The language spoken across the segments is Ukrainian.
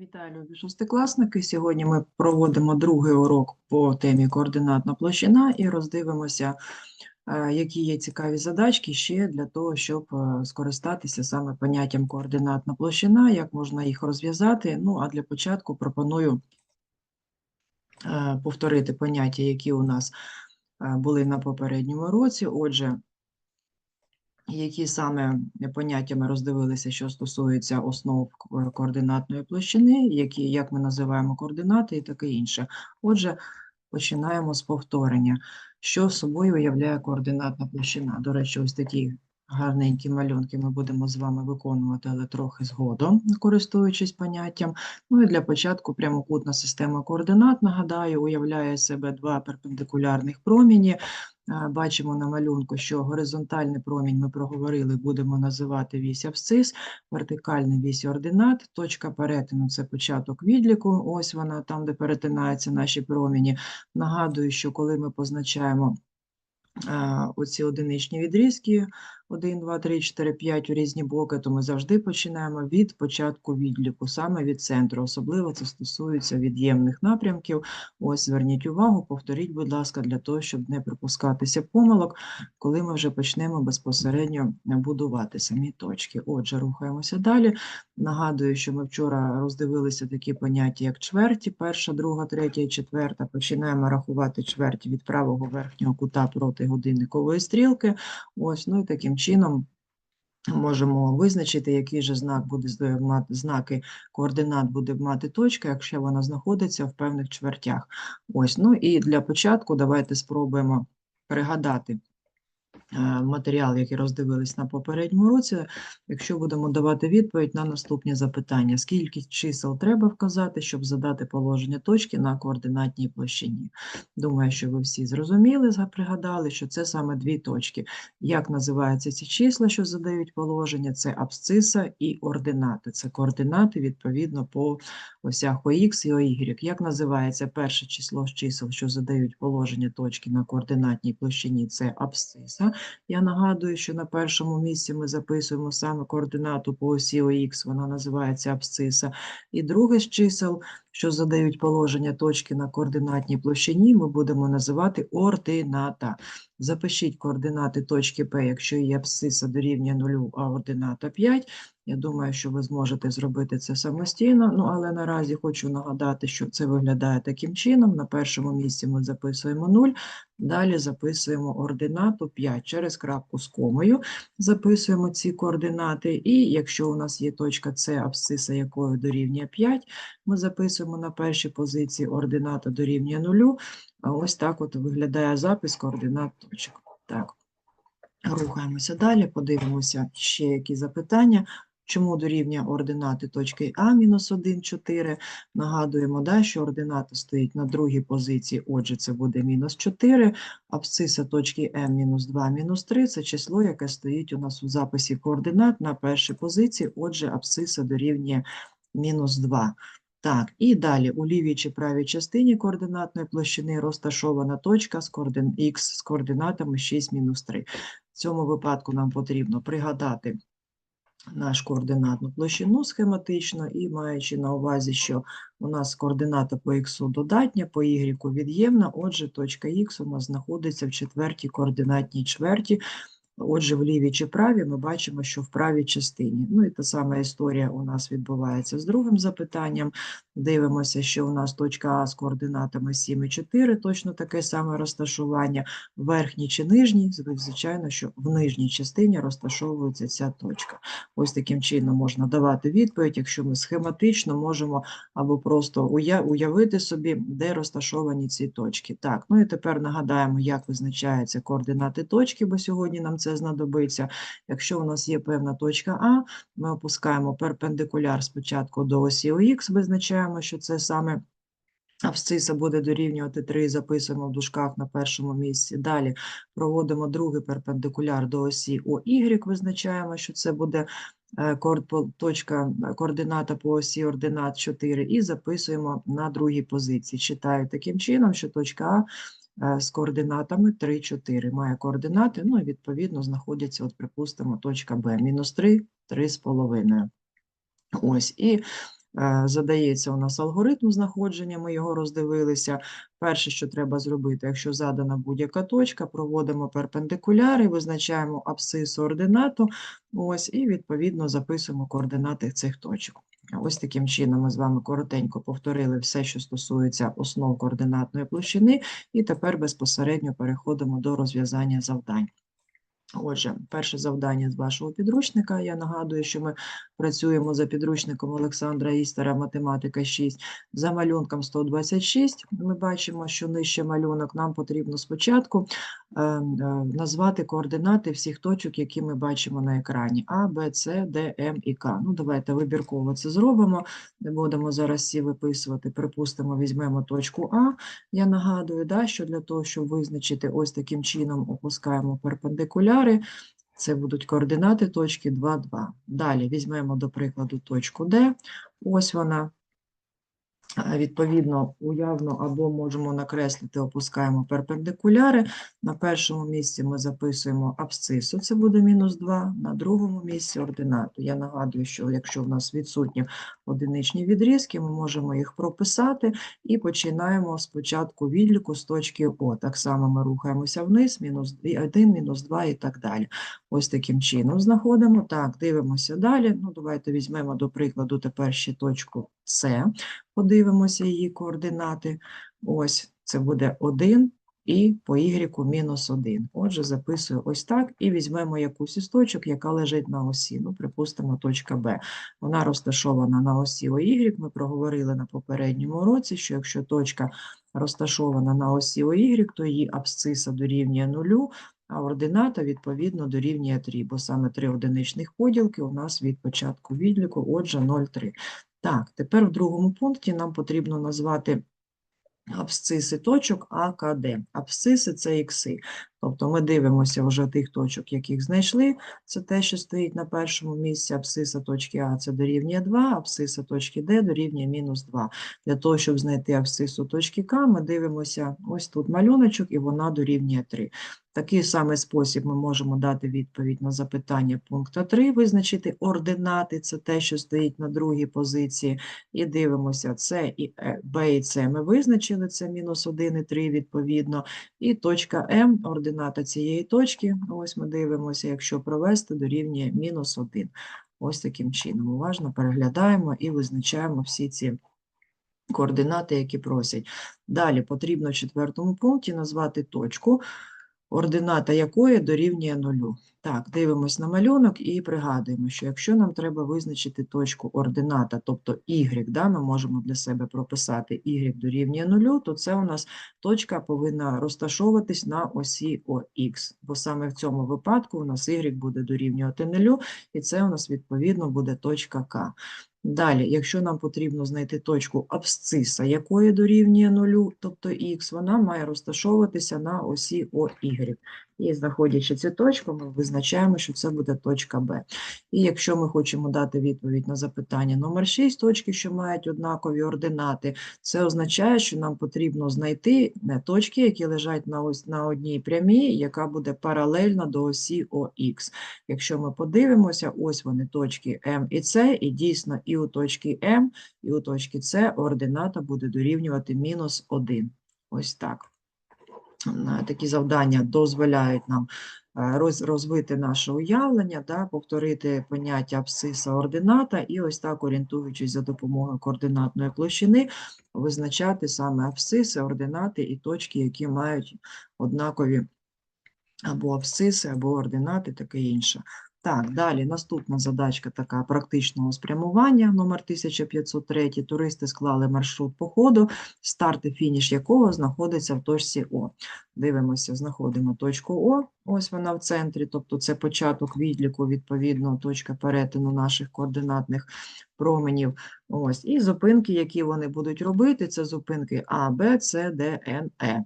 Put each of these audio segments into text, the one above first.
Вітаю, шостикласники. Сьогодні ми проводимо другий урок по темі координатна площина і роздивимося, е, які є цікаві задачки ще для того, щоб е, скористатися саме поняттям координатна площина, як можна їх розв'язати. Ну, а для початку пропоную е, повторити поняття, які у нас були на попередньому році. Отже, які саме поняття ми роздивилися, що стосується основ координатної площини, які, як ми називаємо координати і таке інше. Отже, починаємо з повторення. Що собою уявляє координатна площина? До речі, ось такі гарненькі малюнки ми будемо з вами виконувати, але трохи згодом, користуючись поняттям. Ну і для початку прямокутна система координат, нагадаю, уявляє себе два перпендикулярних проміні. Е, Бачимо на малюнку, що горизонтальний промінь ми проговорили, будемо називати вісь абсцис, вертикальний вісь ординат, точка перетину – це початок відліку, ось вона там, де перетинаються наші проміні. Нагадую, що коли ми позначаємо е, оці одиничні відрізки 1, 2, 3, 4, 5 у різні боки, то ми завжди починаємо від початку відліку, саме від центру. Особливо це стосується від'ємних напрямків. Ось зверніть увагу, повторіть, будь ласка, для того, щоб не припускатися помилок, коли ми вже почнемо безпосередньо будувати самі точки. Отже, рухаємося далі. Нагадую, що ми вчора роздивилися такі поняття, як чверті, перша, друга, третя і четверта. Починаємо рахувати чверті від правого верхнього кута проти годинникової стрілки. Ось, ну і таким чином можемо визначити, який же знак буде знаки координат буде мати точка, якщо вона знаходиться в певних чвертях. Ось, ну і для початку давайте спробуємо пригадати матеріал, який роздивились на попередньому році, якщо будемо давати відповідь на наступні запитання. Скільки чисел треба вказати, щоб задати положення точки на координатній площині? Думаю, що ви всі зрозуміли, пригадали, що це саме дві точки. Як називаються ці числа, що задають положення? Це абсциса і ординати. Це координати відповідно по осях ОХ і ОY. Як називається перше число з чисел, що задають положення точки на координатній площині? Це абсциса. Я нагадую, що на першому місці ми записуємо саме координату по осі ОХ, вона називається абсциса. І друге з чисел, що задають положення точки на координатній площині, ми будемо називати ордината. Запишіть координати точки П, якщо її абсциса дорівнює 0, а ордината 5. Я думаю, що ви зможете зробити це самостійно, ну але наразі хочу нагадати, що це виглядає таким чином. На першому місці ми записуємо 0, далі записуємо ординату 5 через крапку з комою, записуємо ці координати, і якщо у нас є точка С, абсциса якої дорівнює 5, ми записуємо на першій позиції ордината дорівнює 0, а ось так от виглядає запис координат точок. Так. Рухаємося далі, подивимося ще які запитання. Чому дорівнює ординати точки А мінус 1, 4? Нагадуємо, да, що ордината стоїть на другій позиції, отже, це буде мінус 4. Абсциса точки М мінус 2, мінус 3 – це число, яке стоїть у нас у записі координат на першій позиції, отже, абсциса дорівнює мінус 2. Так, і далі у лівій чи правій частині координатної площини розташована точка з координ... Х з координатами 6, мінус 3. В цьому випадку нам потрібно пригадати наш координатну площину схематично і маючи на увазі, що у нас координата по х додатня, по y від'ємна, отже, точка х у нас знаходиться в четвертій координатній чверті, Отже, в лівій чи правій ми бачимо, що в правій частині. Ну і та сама історія у нас відбувається з другим запитанням. Дивимося, що у нас точка А з координатами 7 і 4, точно таке саме розташування. Верхній чи нижній, звичайно, що в нижній частині розташовується ця точка. Ось таким чином можна давати відповідь, якщо ми схематично можемо або просто уявити собі, де розташовані ці точки. Так, ну і тепер нагадаємо, як визначаються координати точки, бо сьогодні нам це знадобиться. Якщо у нас є певна точка А, ми опускаємо перпендикуляр спочатку до осі ОХ, визначаємо, що це саме абсциса буде дорівнювати 3, записуємо в дужках на першому місці. Далі проводимо другий перпендикуляр до осі ОY, визначаємо, що це буде е, точка, е, координата по осі ординат 4 і записуємо на другій позиції. Читаю таким чином, що точка А з координатами 3, 4 має координати, ну і відповідно знаходяться, от припустимо, точка Б, мінус 3, 3 з половиною. Ось, і Е, Задається у нас алгоритм знаходження, ми його роздивилися. Перше, що треба зробити, якщо задана будь-яка точка, проводимо перпендикуляри, визначаємо абсцису ординату, ось, і відповідно записуємо координати цих точок. Ось таким чином ми з вами коротенько повторили все, що стосується основ координатної площини, і тепер безпосередньо переходимо до розв'язання завдань. Отже, перше завдання з вашого підручника. Я нагадую, що ми працюємо за підручником Олександра Істера «Математика 6». За малюнком 126 ми бачимо, що нижче малюнок нам потрібно спочатку е, е, назвати координати всіх точок, які ми бачимо на екрані А, Б, С, Д, М і К. Ну, давайте вибірково це зробимо. Не будемо зараз всі виписувати. Припустимо, візьмемо точку А. Я нагадую, да, що для того, щоб визначити ось таким чином, опускаємо перпендикуляри. Це будуть координати точки 2, 2. Далі візьмемо, до прикладу, точку Д. Ось вона. Відповідно, уявно або можемо накреслити, опускаємо перпендикуляри. На першому місці ми записуємо абсцису, це буде мінус 2, на другому місці ординату. Я нагадую, що якщо в нас відсутні одиничні відрізки, ми можемо їх прописати і починаємо спочатку відліку з точки О. Так само ми рухаємося вниз, мінус 1, мінус 2 і так далі. Ось таким чином знаходимо. Так, дивимося далі. Ну, давайте візьмемо, до прикладу, тепер ще точку С подивимося її координати. Ось це буде 1 і по y мінус 1. Отже, записую ось так і візьмемо якусь із точок, яка лежить на осі. Ну, припустимо, точка Б. Вона розташована на осі OY. Ми проговорили на попередньому уроці, що якщо точка розташована на осі OY, то її абсциса дорівнює нулю, а ордината, відповідно, дорівнює 3, бо саме три одиничних поділки у нас від початку відліку, отже, 0,3. Так, тепер в другому пункті нам потрібно назвати абсциси точок А, К, Д. Абсциси – це ікси. Тобто ми дивимося вже тих точок, яких знайшли. Це те, що стоїть на першому місці. Абсциса точки А – це дорівнює 2, абсциса точки Д дорівнює мінус 2. Для того, щоб знайти абсцису точки К, ми дивимося ось тут малюночок, і вона дорівнює 3. Такий самий спосіб ми можемо дати відповідь на запитання пункту 3, визначити ординати, це те, що стоїть на другій позиції, і дивимося С і Е, Б і С ми визначили, це мінус 1 і 3 відповідно, і точка М, ордината цієї точки, ось ми дивимося, якщо провести, дорівнює мінус 1. Ось таким чином уважно переглядаємо і визначаємо всі ці координати, які просять. Далі потрібно в четвертому пункті назвати точку, ордината якої дорівнює нулю. Так, дивимось на малюнок і пригадуємо, що якщо нам треба визначити точку ордината, тобто y, да, ми можемо для себе прописати y дорівнює нулю, то це у нас точка повинна розташовуватись на осі ОХ, бо саме в цьому випадку у нас y буде дорівнювати нулю, і це у нас відповідно буде точка К. Далі, якщо нам потрібно знайти точку абсциса, якої дорівнює нулю, тобто х, вона має розташовуватися на осі OY. І знаходячи цю точку, ми визначаємо, що це буде точка Б. І якщо ми хочемо дати відповідь на запитання номер 6, точки, що мають однакові ординати, це означає, що нам потрібно знайти не точки, які лежать на ось на одній прямій, яка буде паралельна до осі ОХ. Якщо ми подивимося, ось вони точки М і С, і дійсно і у точки М, і у точки С ордината буде дорівнювати мінус 1. Ось так. Такі завдання дозволяють нам е, розвити наше уявлення, да, повторити поняття абсциса ордината і ось так, орієнтуючись за допомогою координатної площини, визначати саме абсциси, ординати і точки, які мають однакові або абсциси, або ординати, таке інше. Так, далі наступна задачка така практичного спрямування, номер 1503. Туристи склали маршрут походу, старт і фініш якого знаходиться в точці О. Дивимося, знаходимо точку О, ось вона в центрі, тобто це початок відліку, відповідно, точка перетину наших координатних променів. Ось, і зупинки, які вони будуть робити, це зупинки А, Б, С, Д, Н, Е.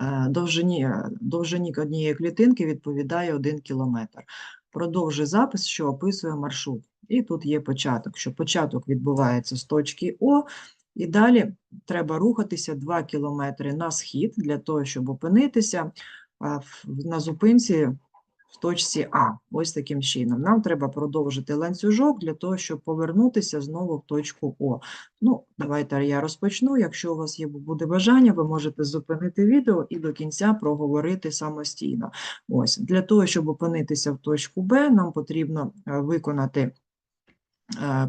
Е, Довжині, довжині однієї клітинки відповідає 1 кілометр. Продовжує запис, що описує маршрут. І тут є початок, що початок відбувається з точки О, і далі треба рухатися 2 кілометри на схід для того, щоб опинитися на зупинці в точці А. Ось таким чином. Нам треба продовжити ланцюжок для того, щоб повернутися знову в точку О. Ну, давайте я розпочну. Якщо у вас є буде бажання, ви можете зупинити відео і до кінця проговорити самостійно. Ось для того, щоб опинитися в точку Б, нам потрібно е, виконати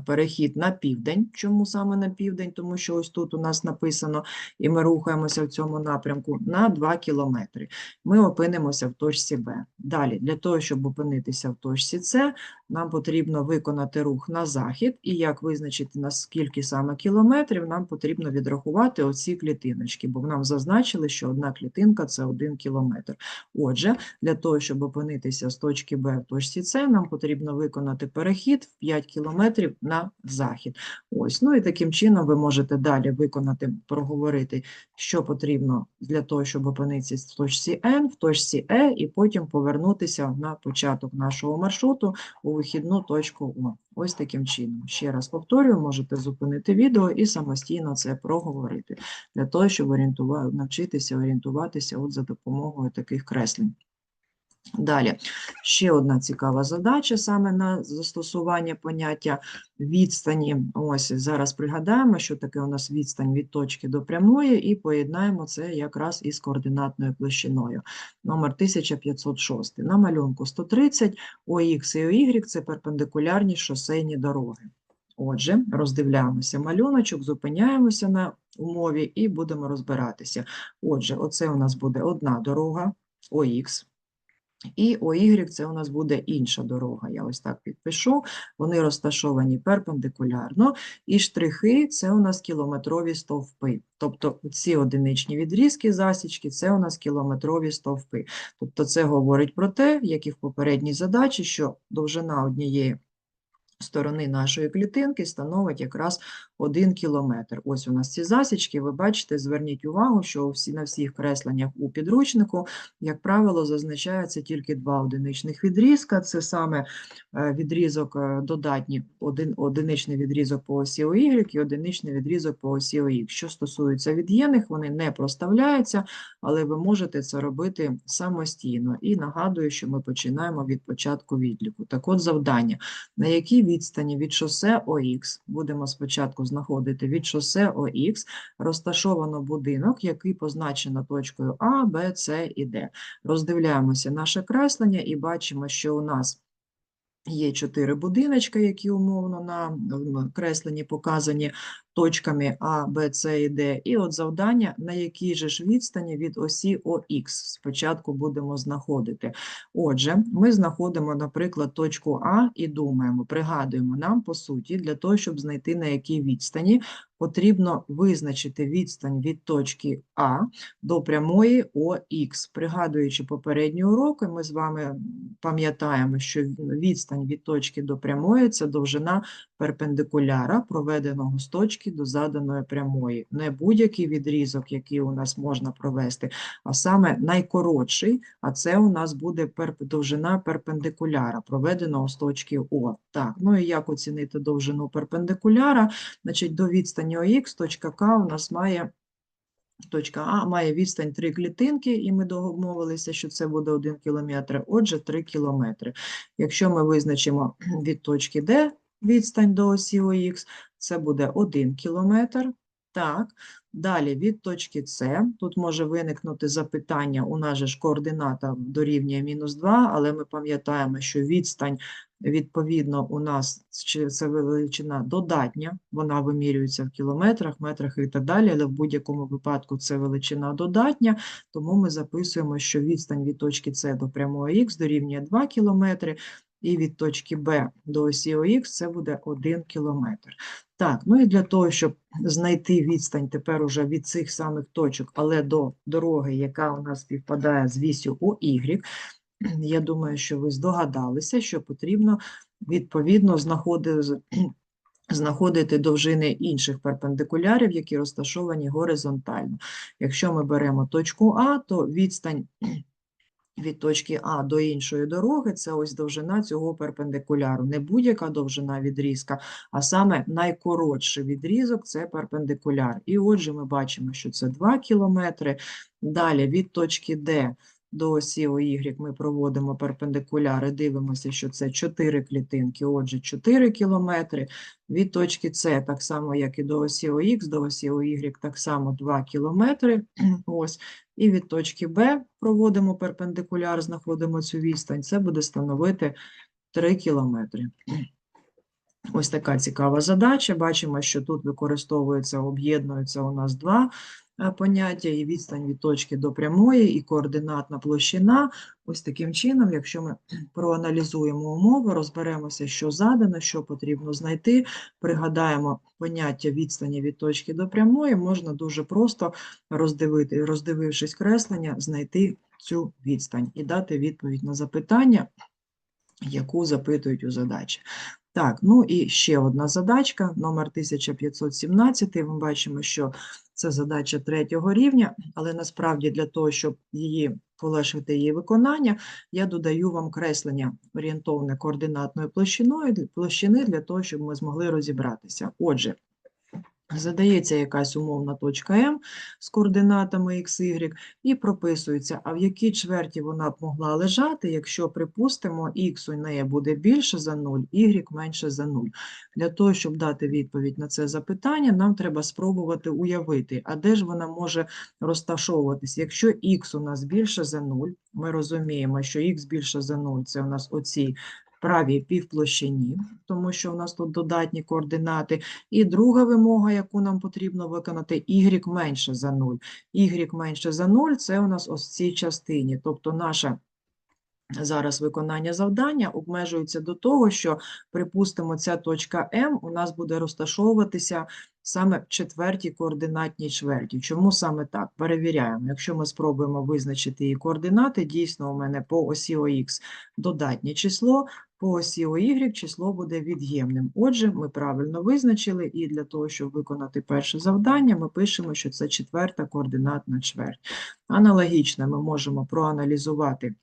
перехід на південь. Чому саме на південь? Тому що ось тут у нас написано, і ми рухаємося в цьому напрямку на 2 кілометри. Ми опинимося в точці Б. Далі, для того, щоб опинитися в точці С, нам потрібно виконати рух на захід, і як визначити на скільки саме кілометрів, нам потрібно відрахувати оці клітиночки, бо нам зазначили, що одна клітинка – це один кілометр. Отже, для того, щоб опинитися з точки Б в точці С, нам потрібно виконати перехід в 5 кілометрів на захід. Ось, ну і таким чином ви можете далі виконати, проговорити, що потрібно для того, щоб опинитися в точці N, в точці Е, і потім повернутися на початок нашого маршруту у вихідну точку О. Ось таким чином. Ще раз повторюю, можете зупинити відео і самостійно це проговорити, для того, щоб орієнтувати, навчитися орієнтуватися от за допомогою таких креслень. Далі, ще одна цікава задача саме на застосування поняття відстані. Ось зараз пригадаємо, що таке у нас відстань від точки до прямої, і поєднаємо це якраз із координатною площиною. Номер 1506. На малюнку 130, ОХ і ОY – це перпендикулярні шосейні дороги. Отже, роздивляємося малюночок, зупиняємося на умові і будемо розбиратися. Отже, оце у нас буде одна дорога, ОХ, і ОY – це у нас буде інша дорога. Я ось так підпишу. Вони розташовані перпендикулярно. І штрихи – це у нас кілометрові стовпи. Тобто ці одиничні відрізки, засічки – це у нас кілометрові стовпи. Тобто це говорить про те, як і в попередній задачі, що довжина однієї сторони нашої клітинки становить якраз 1 кілометр. Ось у нас ці засічки, ви бачите, зверніть увагу, що всі, на всіх кресленнях у підручнику, як правило, зазначаються тільки два одиничних відрізка. Це саме е, відрізок е, додатній, один, одиничний відрізок по осі ОY і одиничний відрізок по осі ОХ. Що стосується від'ємних, вони не проставляються, але ви можете це робити самостійно. І нагадую, що ми починаємо від початку відліку. Так от завдання, на якій відстані від шосе ОХ, будемо спочатку знаходити від шосе ОХ, розташовано будинок, який позначено точкою А, Б, С і Д. Роздивляємося наше креслення і бачимо, що у нас Є чотири будиночки, які умовно на кресленні показані точками А, Б, С і Д. І от завдання, на якій же ж відстані від осі ОХ спочатку будемо знаходити. Отже, ми знаходимо, наприклад, точку А і думаємо, пригадуємо нам, по суті, для того, щоб знайти на якій відстані, потрібно визначити відстань від точки А до прямої ОХ. Пригадуючи попередні уроки, ми з вами пам'ятаємо, що відстань від точки до прямої – це довжина перпендикуляра, проведеного з точки до заданої прямої. Не будь-який відрізок, який у нас можна провести, а саме найкоротший, а це у нас буде довжина перпендикуляра, проведеного з точки О. Так, ну і як оцінити довжину перпендикуляра? Значить, до відстані ОХ точка К у нас має Точка А має відстань 3 клітинки, і ми домовилися, що це буде 1 кілометр, отже, 3 кілометри. Якщо ми визначимо від точки Д відстань до осі ОХ, це буде 1 кілометр. Так, далі від точки С, тут може виникнути запитання, у нас же ж координата дорівнює мінус 2, але ми пам'ятаємо, що відстань, відповідно, у нас це величина додатня, вона вимірюється в кілометрах, метрах і так далі, але в будь-якому випадку це величина додатня, тому ми записуємо, що відстань від точки С до прямої Х дорівнює 2 кілометри, і від точки Б до осі ОХ це буде 1 кілометр. Так, ну і для того, щоб знайти відстань тепер уже від цих самих точок, але до дороги, яка у нас співпадає з вісю ОY, я думаю, що ви здогадалися, що потрібно відповідно знаходити, знаходити довжини інших перпендикулярів, які розташовані горизонтально. Якщо ми беремо точку А, то відстань від точки А до іншої дороги, це ось довжина цього перпендикуляру. Не будь-яка довжина відрізка, а саме найкоротший відрізок – це перпендикуляр. І отже, ми бачимо, що це 2 кілометри. Далі від точки Д до осі ОY ми проводимо перпендикуляри, дивимося, що це 4 клітинки, отже, 4 кілометри. Від точки С, так само, як і до осі ОХ, до осі ОY, так само 2 кілометри. Ось. І від точки Б проводимо перпендикуляр, знаходимо цю відстань, це буде становити 3 кілометри. Ось така цікава задача. Бачимо, що тут використовується, об'єднуються у нас два поняття, і відстань від точки до прямої, і координатна площина. Ось таким чином, якщо ми проаналізуємо умови, розберемося, що задано, що потрібно знайти, пригадаємо поняття відстані від точки до прямої, можна дуже просто роздивити, роздивившись креслення, знайти цю відстань і дати відповідь на запитання, яку запитують у задачі. Так, ну і ще одна задачка, номер 1517. Ми бачимо, що це задача третього рівня, але насправді для того, щоб її полегшити її виконання, я додаю вам креслення орієнтовне координатною площиною, площини для того, щоб ми змогли розібратися. Отже, Задається якась умовна точка М з координатами x, y і прописується, а в якій чверті вона б могла лежати, якщо, припустимо, x у неї буде більше за 0, y менше за 0. Для того, щоб дати відповідь на це запитання, нам треба спробувати уявити, а де ж вона може розташовуватись. Якщо x у нас більше за 0, ми розуміємо, що x більше за 0 – це у нас оці правій півплощині, тому що у нас тут додатні координати. І друга вимога, яку нам потрібно виконати, y менше за 0. y менше за 0 – це у нас ось в цій частині, тобто наше зараз виконання завдання обмежується до того, що, припустимо, ця точка М у нас буде розташовуватися саме в четвертій координатній чверті. Чому саме так? Перевіряємо. Якщо ми спробуємо визначити її координати, дійсно у мене по осі ОХ додатнє число, по осі ОY число буде від'ємним. Отже, ми правильно визначили, і для того, щоб виконати перше завдання, ми пишемо, що це четверта координатна чверть. Аналогічно ми можемо проаналізувати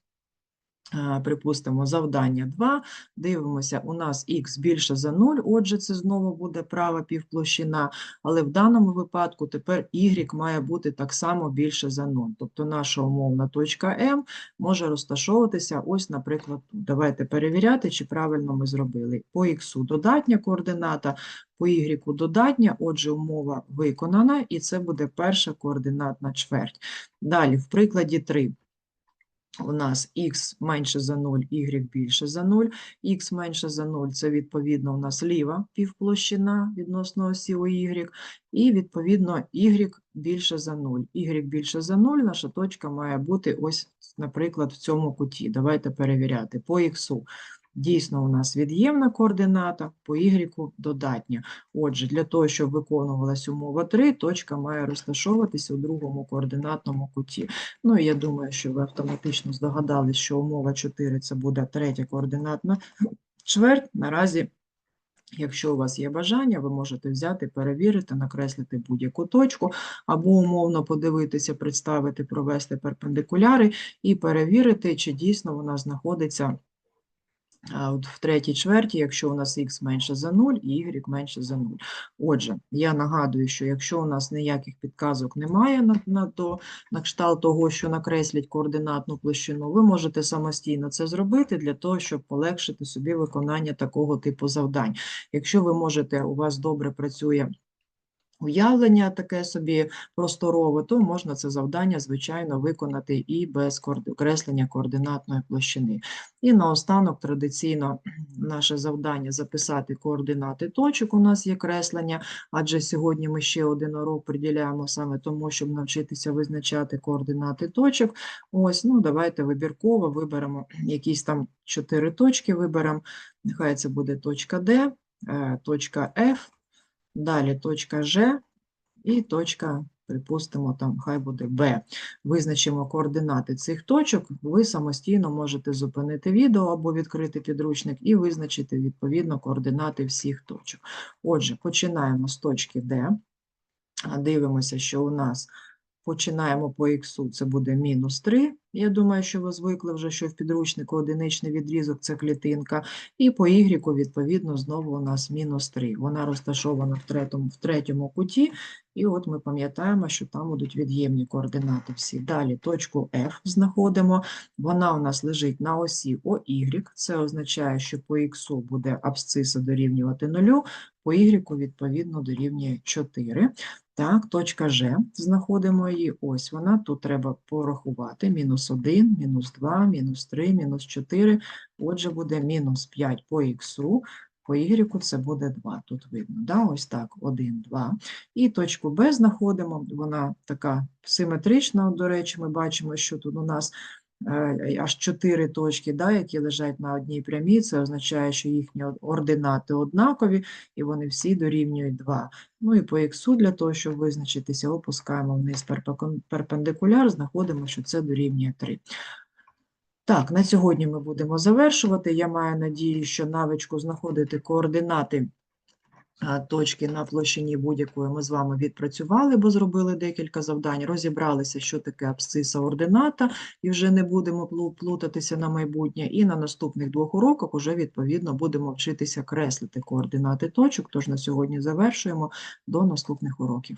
Припустимо, завдання 2, дивимося, у нас х більше за 0, отже, це знову буде права півплощина, але в даному випадку тепер y має бути так само більше за 0. Тобто наша умовна точка М може розташовуватися ось, наприклад, тут. Давайте перевіряти, чи правильно ми зробили. По х додатня координата, по y додатня, отже, умова виконана, і це буде перша координатна чверть. Далі, в прикладі 3 у нас х менше за 0, y більше за 0, х менше за 0 – це відповідно у нас ліва півплощина відносно осі y, і відповідно y більше за 0. y більше за 0, наша точка має бути ось, наприклад, в цьому куті. Давайте перевіряти. По х Дійсно, у нас від'ємна координата, по y додатня. Отже, для того, щоб виконувалась умова 3, точка має розташовуватися у другому координатному куті. Ну, і я думаю, що ви автоматично здогадались, що умова 4 – це буде третя координатна чверть. Наразі, якщо у вас є бажання, ви можете взяти, перевірити, накреслити будь-яку точку, або умовно подивитися, представити, провести перпендикуляри і перевірити, чи дійсно вона знаходиться а от в третій чверті, якщо у нас х менше за 0 і y менше за 0. Отже, я нагадую, що якщо у нас ніяких підказок немає на, на, то, на кшталт того, що накреслять координатну площину, ви можете самостійно це зробити для того, щоб полегшити собі виконання такого типу завдань. Якщо ви можете, у вас добре працює уявлення таке собі просторове, то можна це завдання, звичайно, виконати і без коорди- креслення координатної площини. І наостанок традиційно наше завдання записати координати точок. У нас є креслення, адже сьогодні ми ще один урок приділяємо саме тому, щоб навчитися визначати координати точок. Ось, ну давайте вибірково виберемо якісь там чотири точки, виберемо. Нехай це буде точка Д, е, точка F, Далі точка G і точка, припустимо, там хай буде Б. Визначимо координати цих точок. Ви самостійно можете зупинити відео або відкрити підручник і визначити відповідно координати всіх точок. Отже, починаємо з точки D. Дивимося, що у нас починаємо по х, це буде мінус 3, Я думаю, що ви звикли вже, що в підручнику одиничний відрізок – це клітинка, і по Y, відповідно, знову у нас мінус 3. Вона розташована в третьому, в третьому куті, і от ми пам'ятаємо, що там будуть від'ємні координати всі. Далі точку F знаходимо. Вона у нас лежить на осі ОY. Це означає, що по Х буде абсциса дорівнювати 0, по Y, відповідно, дорівнює 4. Так, точка G, знаходимо її, ось вона, тут треба порахувати, мінус 1, мінус 2, мінус 3, мінус 4, отже буде мінус 5 по х, по y це буде 2, тут видно, да? ось так, 1, 2. І точку B знаходимо, вона така симетрична, до речі, ми бачимо, що тут у нас аж 4 точки, да, які лежать на одній прямій, це означає, що їхні ординати однакові, і вони всі дорівнюють 2. Ну і по х для того, щоб визначитися, опускаємо вниз перпендикуляр, знаходимо, що це дорівнює 3. Так, на сьогодні ми будемо завершувати. Я маю надію, що навичку знаходити координати точки на площині будь-якої ми з вами відпрацювали, бо зробили декілька завдань, розібралися, що таке абсциса ордината, і вже не будемо плутатися на майбутнє. І на наступних двох уроках уже, відповідно, будемо вчитися креслити координати точок. Тож на сьогодні завершуємо. До наступних уроків.